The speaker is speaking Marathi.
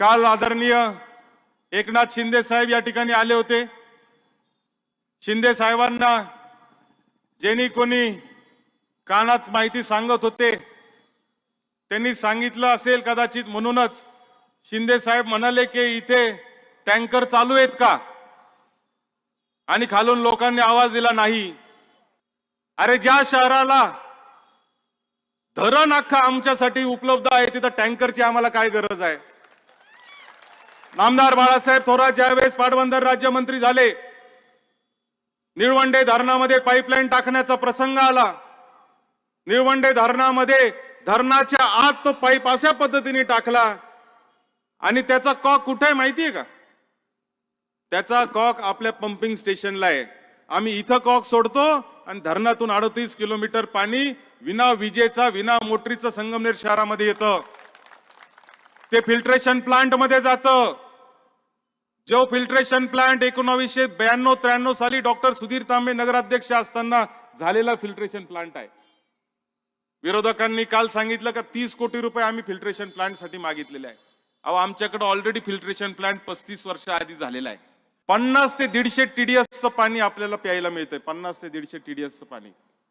काल आदरणीय एकनाथ शिंदे साहेब या ठिकाणी आले होते. शिंदे साहेबांना ज्यांनी कोणी कानात माहिती सांगत होते त्यांनी सांगितलं असेल कदाचित म्हणूनच शिंदे साहेब म्हणाले की इथे टँकर चालू आहेत का? आणि खालून लोकांनी आवाज दिला नाही. अरे ज्या शहराला धरण अख्खा आमच्यासाठी उपलब्ध आहे तिथं टँकरची आम्हाला काय गरज आहे? नामदार बाळासाहेब थोरात ज्यावेळेस पाटबंदर राज्यमंत्री झाले निळवंडे धरणामध्ये पाईपलाईन टाकण्याचा प्रसंग आला. निळवंडे धरणामध्ये धरणाच्या आत तो पाईप अशा पद्धतीने टाकला. आणि त्याचा कॉक कुठे आहे माहितीये का? त्याचा कॉक आपल्या पंपिंग स्टेशनला आहे. आम्ही इथं कॉक सोडतो आणि धरणातून अडतीस किलोमीटर पाणी विना विजेचा विना मोटरीचं संगमनेर शहरामध्ये येतं. ते फिल्ट्रेशन प्लांटमध्ये जातं. जो फिल्ट्रेशन प्लांट एकोणावीसशे ब्याण्णव त्र्याण्णव साली डॉक्टर सुधीर तांबे नगराध्यक्ष असताना झालेला फिल्ट्रेशन प्लांट आहे. विरोधकांनी काल सांगितलं का तीस कोटी रुपये आम्ही फिल्ट्रेशन प्लांटसाठी मागितलेले आहे. अहो आमच्याकडे ऑलरेडी फिल्ट्रेशन प्लांट पस्तीस वर्ष आधी झालेला आहे. पन्नास ते दीडशे टीडीएसचं पाणी आपल्याला प्यायला मिळतंय. पन्नास ते दीडशे टीडीएसचं पाणी.